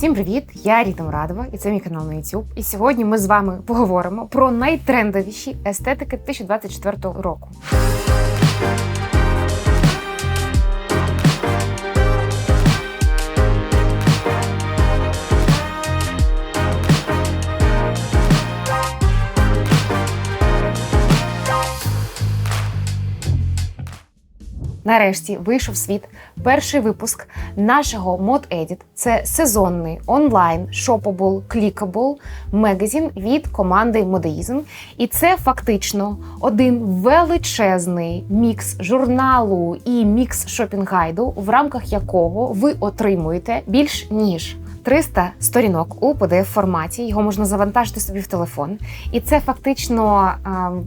Всім привіт! Я Ріта Радова, і це мій канал на YouTube. І сьогодні ми з вами поговоримо про найтрендовіші естетики 2024 року. Нарешті вийшов світ перший випуск нашого Mod Edit. Це сезонний онлайн шопабл клікабл магазин від команди Модеїзм. І це фактично один величезний мікс журналу і мікс шопінг-гайду, в рамках якого ви отримуєте більш ніж 300 сторінок у pdf форматі. Його можна завантажити собі в телефон. І це фактично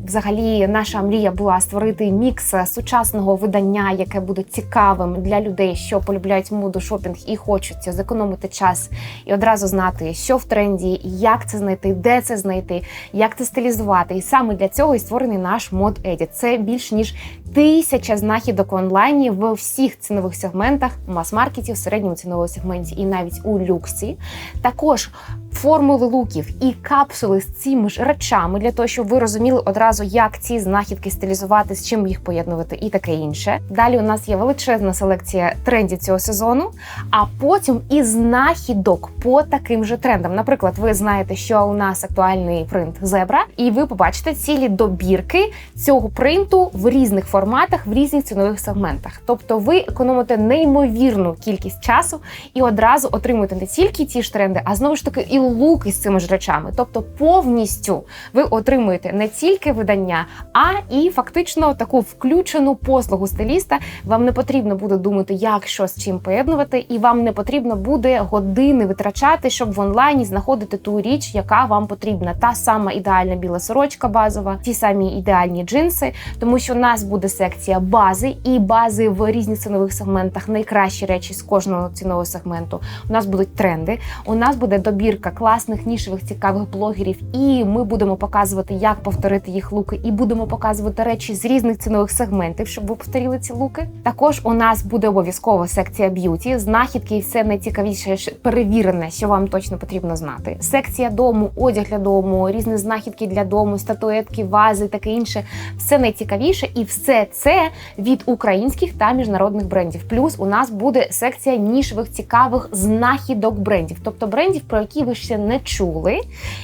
взагалі наша мрія була створити мікс сучасного видання, яке буде цікавим для людей, що полюбляють моду шопінг і хочуть зекономити час і одразу знати, що в тренді, як це знайти, де це знайти, як це стилізувати. І саме для цього і створений наш мод Edit. Це більш ніж тисяча знахідок онлайні в всіх цінових сегментах, мас-маркетів, середньому ціновому сегменті і навіть у люксі. Також формули луків і капсули з цими ж речами для того, щоб ви розуміли одразу, як ці знахідки стилізувати, з чим їх поєднувати, і таке інше. Далі у нас є величезна селекція трендів цього сезону, а потім і знахідок по таким же трендам. Наприклад, ви знаєте, що у нас актуальний принт зебра, і ви побачите цілі добірки цього принту в різних форматах, в різних цінових сегментах. Тобто ви економите неймовірну кількість часу і одразу отримуєте тільки ті ж тренди, а знову ж таки і луки з цими ж речами. Тобто, повністю ви отримуєте не тільки видання, а і фактично таку включену послугу стиліста. Вам не потрібно буде думати, як що з чим поєднувати, і вам не потрібно буде години витрачати, щоб в онлайні знаходити ту річ, яка вам потрібна. Та сама ідеальна біла сорочка базова, ті самі ідеальні джинси, тому що у нас буде секція бази і бази в різних цінових сегментах. Найкращі речі з кожного цінового сегменту. У нас будуть тренди. У нас буде добірка класних нішевих цікавих блогерів, і ми будемо показувати, як повторити їх луки, і будемо показувати речі з різних цінових сегментів, щоб ви повторили ці луки. Також у нас буде обов'язково секція б'юті, знахідки і все найцікавіше перевірене, що вам точно потрібно знати. Секція дому, одяг для дому, різні знахідки для дому, статуетки, вази, таке інше. Все найцікавіше, і все це від українських та міжнародних брендів. Плюс у нас буде секція нішевих цікавих знахідок брендів, тобто брендів, про які ви ще не чули,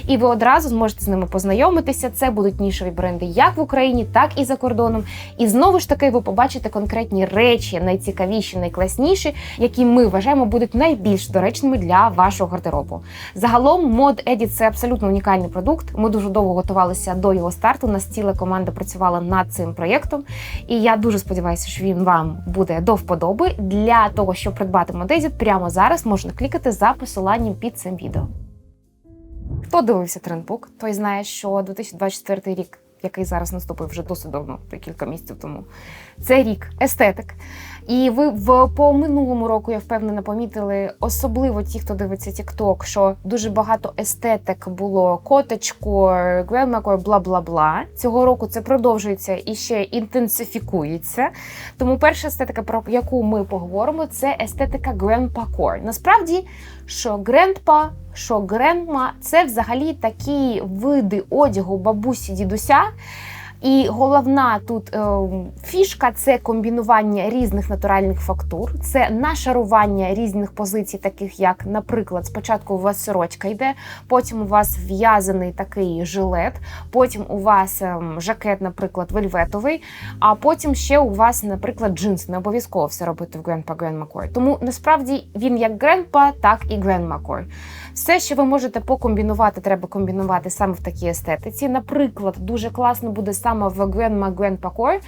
і ви одразу зможете з ними познайомитися. Це будуть нішеві бренди як в Україні, так і за кордоном. І знову ж таки, ви побачите конкретні речі, найцікавіші, найкласніші, які ми вважаємо будуть найбільш доречними для вашого гардеробу. Загалом, мод Edit – це абсолютно унікальний продукт. Ми дуже довго готувалися до його старту. У Нас ціла команда працювала над цим проєктом, і я дуже сподіваюся, що він вам буде до вподоби. Для того, щоб придбати мод Edit, прямо зараз можна клікати за посиланням під цим відео. Хто дивився трендбук, той знає, що 2024 рік, який зараз наступив вже досить давно, кілька місяців тому, це рік естетик. І ви в по минулому року я впевнена помітили, особливо ті, хто дивиться TikTok, що дуже багато естетик було котечко, гренмакор, бла бла бла. Цього року це продовжується і ще інтенсифікується. Тому перша естетика, про яку ми поговоримо, це естетика Grandpa Насправді, що Grandpa, що Grandma – це взагалі такі види одягу бабусі дідуся. І головна тут е, фішка це комбінування різних натуральних фактур, це нашарування різних позицій, таких як, наприклад, спочатку у вас сорочка йде, потім у вас в'язаний такий жилет, потім у вас е, жакет, наприклад, вельветовий, а потім ще у вас, наприклад, джинс. Не обов'язково все робити в Grandpa Grand McCoy. Тому насправді він як Grandpa, так і Grand McCoy. Все, що ви можете покомбінувати, треба комбінувати саме в такій естетиці. Наприклад, дуже класно буде саме в Grandma Grand Pacoy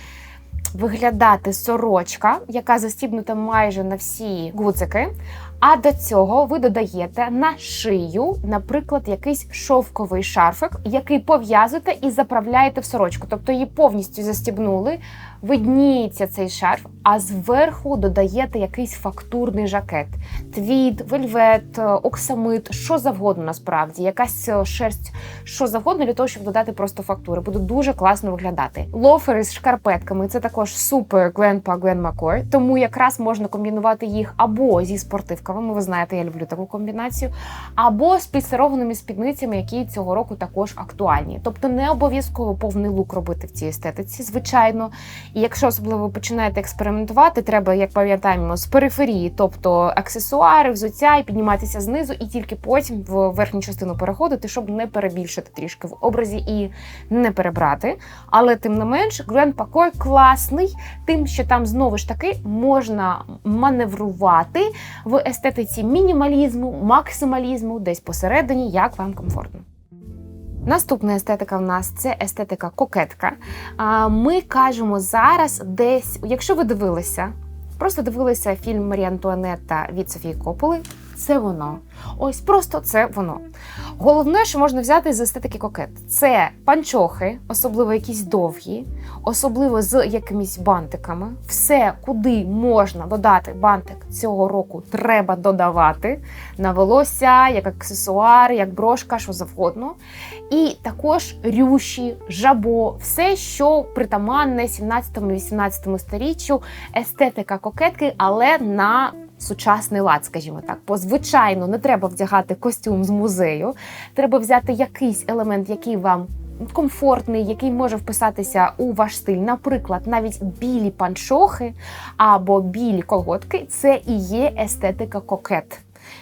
виглядати сорочка, яка застібнута майже на всі гудзики. А до цього ви додаєте на шию, наприклад, якийсь шовковий шарфик, який пов'язуєте і заправляєте в сорочку. Тобто її повністю застібнули, видніється цей шарф, а зверху додаєте якийсь фактурний жакет, твід, вельвет, оксамит, що завгодно насправді, якась шерсть, що завгодно для того, щоб додати просто фактури. Буде дуже класно виглядати. Лофери з шкарпетками це також супер Гленпа Гленмакор, тому якраз можна комбінувати їх або зі спортивками. Ви знаєте, я люблю таку комбінацію, або з підсерованими спідницями, які цього року також актуальні. Тобто не обов'язково повний лук робити в цій естетиці, звичайно. І якщо особливо починаєте експериментувати, треба, як пам'ятаємо, з периферії, тобто аксесуари, взуття, і підніматися знизу, і тільки потім в верхню частину переходити, щоб не перебільшити трішки в образі і не перебрати. Але тим не менш, Grand Pacoy класний, тим, що там знову ж таки можна маневрувати в естетиці мінімалізму, максималізму, десь посередині, як вам комфортно. Наступна естетика в нас це естетика кокетка. Ми кажемо зараз десь, якщо ви дивилися, просто дивилися фільм Марія Антуанетта від Софії Кополи. Це воно. Ось просто це воно. Головне, що можна взяти з естетики кокет, це панчохи, особливо якісь довгі, особливо з якимись бантиками. Все, куди можна додати бантик цього року, треба додавати на волосся, як аксесуар, як брошка, що завгодно. І також рюші, жабо, все, що притаманне 17-18 сторіччю, естетика кокетки, але на сучасний лад, скажімо так. Бо звичайно не треба вдягати костюм з музею. Треба взяти якийсь елемент, який вам комфортний, який може вписатися у ваш стиль. Наприклад, навіть білі панчохи або білі колготки це і є естетика кокет.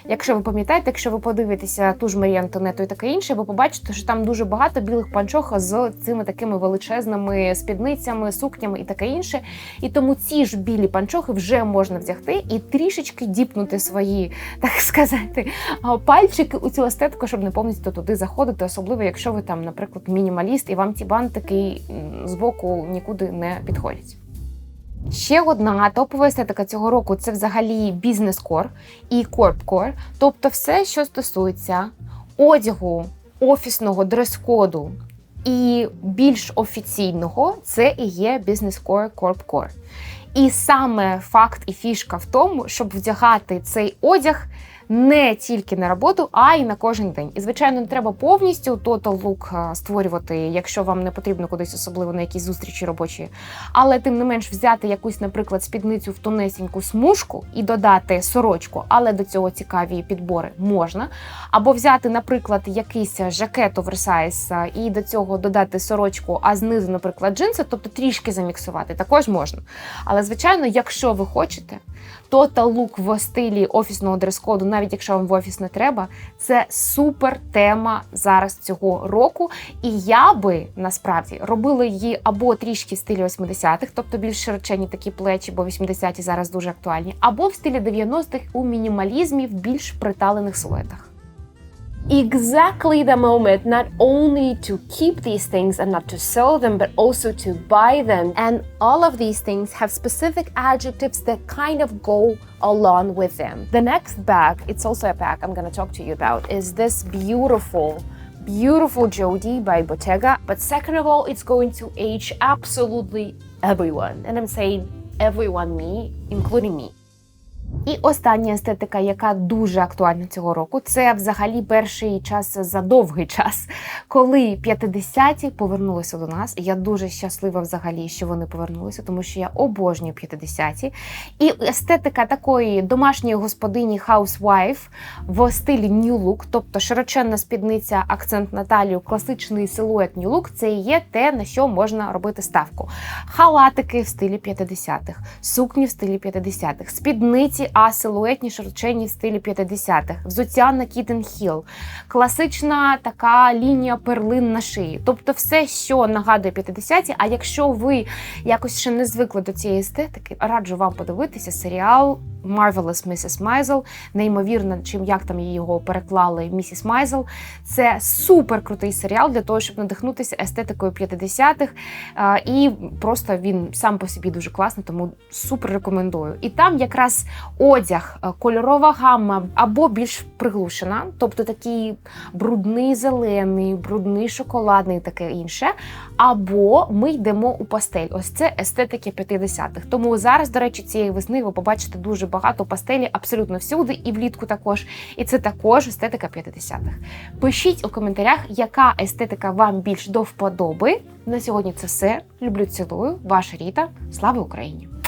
Якщо ви пам'ятаєте, якщо ви подивитеся ту ж Марію Антонету і таке інше, ви побачите, що там дуже багато білих панчох з цими такими величезними спідницями, сукнями і таке інше. І тому ці ж білі панчохи вже можна вдягти і трішечки діпнути свої, так сказати, пальчики у цю естетику, щоб не повністю туди заходити, особливо якщо ви там, наприклад, мінімаліст, і вам ті бантики з боку нікуди не підходять. Ще одна топова естетика цього року це взагалі бізнес-кор і корп-кор, тобто все, що стосується одягу, офісного дрес-коду і більш офіційного, це і є бізнес-кор, корп-кор. І саме факт і фішка в тому, щоб вдягати цей одяг не тільки на роботу, а й на кожен день. І звичайно, не треба повністю total look створювати, якщо вам не потрібно кудись особливо на якісь зустрічі робочі. Але тим не менш взяти якусь, наприклад, спідницю в тонесеньку смужку і додати сорочку, але до цього цікаві підбори можна. Або взяти, наприклад, якийсь жакет оверсайз і до цього додати сорочку, а знизу, наприклад, джинси, тобто трішки заміксувати, також можна. Але звичайно, якщо ви хочете, Total лук в стилі офісного дрес-коду, навіть якщо вам в офіс не треба, це супер тема зараз цього року. І я би насправді робила її або трішки в стилі 80-х, тобто більш широчені такі плечі, бо 80-ті зараз дуже актуальні, або в стилі 90-х у мінімалізмі в більш приталених силуетах. Exactly the moment not only to keep these things and not to sell them, but also to buy them. And all of these things have specific adjectives that kind of go along with them. The next bag, it's also a bag I'm going to talk to you about, is this beautiful, beautiful Jodi by Bottega. But second of all, it's going to age absolutely everyone. And I'm saying everyone, me, including me. І остання естетика, яка дуже актуальна цього року, це взагалі перший час за довгий час, коли 50-ті повернулися до нас. Я дуже щаслива взагалі, що вони повернулися, тому що я обожнюю 50-ті. І естетика такої домашньої господині housewife в стилі New Look, тобто широченна спідниця, акцент на талію, класичний силует New Look, це є те, на що можна робити ставку. Халатики в стилі 50-х, сукні в стилі 50-х, спідниці а силуетні широченні в стилі 50-х, взуття на Hill, класична така лінія перлин на шиї. Тобто все, що нагадує 50-ті, А якщо ви якось ще не звикли до цієї естетики, раджу вам подивитися серіал Marvelous Mrs. Maisel, неймовірно, чим як там його переклали Місіс Майзел. Це супер крутий серіал для того, щоб надихнутися естетикою 50-х. І просто він сам по собі дуже класний, тому супер рекомендую. І там якраз одяг, е, кольорова гамма або більш приглушена, тобто такий брудний зелений, брудний шоколадний, таке інше. Або ми йдемо у пастель. Ось це естетики 50-х. Тому зараз, до речі, цієї весни ви побачите дуже багато пастелі абсолютно всюди, і влітку також. І це також естетика 50-х. Пишіть у коментарях, яка естетика вам більш до вподоби. На сьогодні це все. Люблю, цілую. Ваша Ріта. Слава Україні!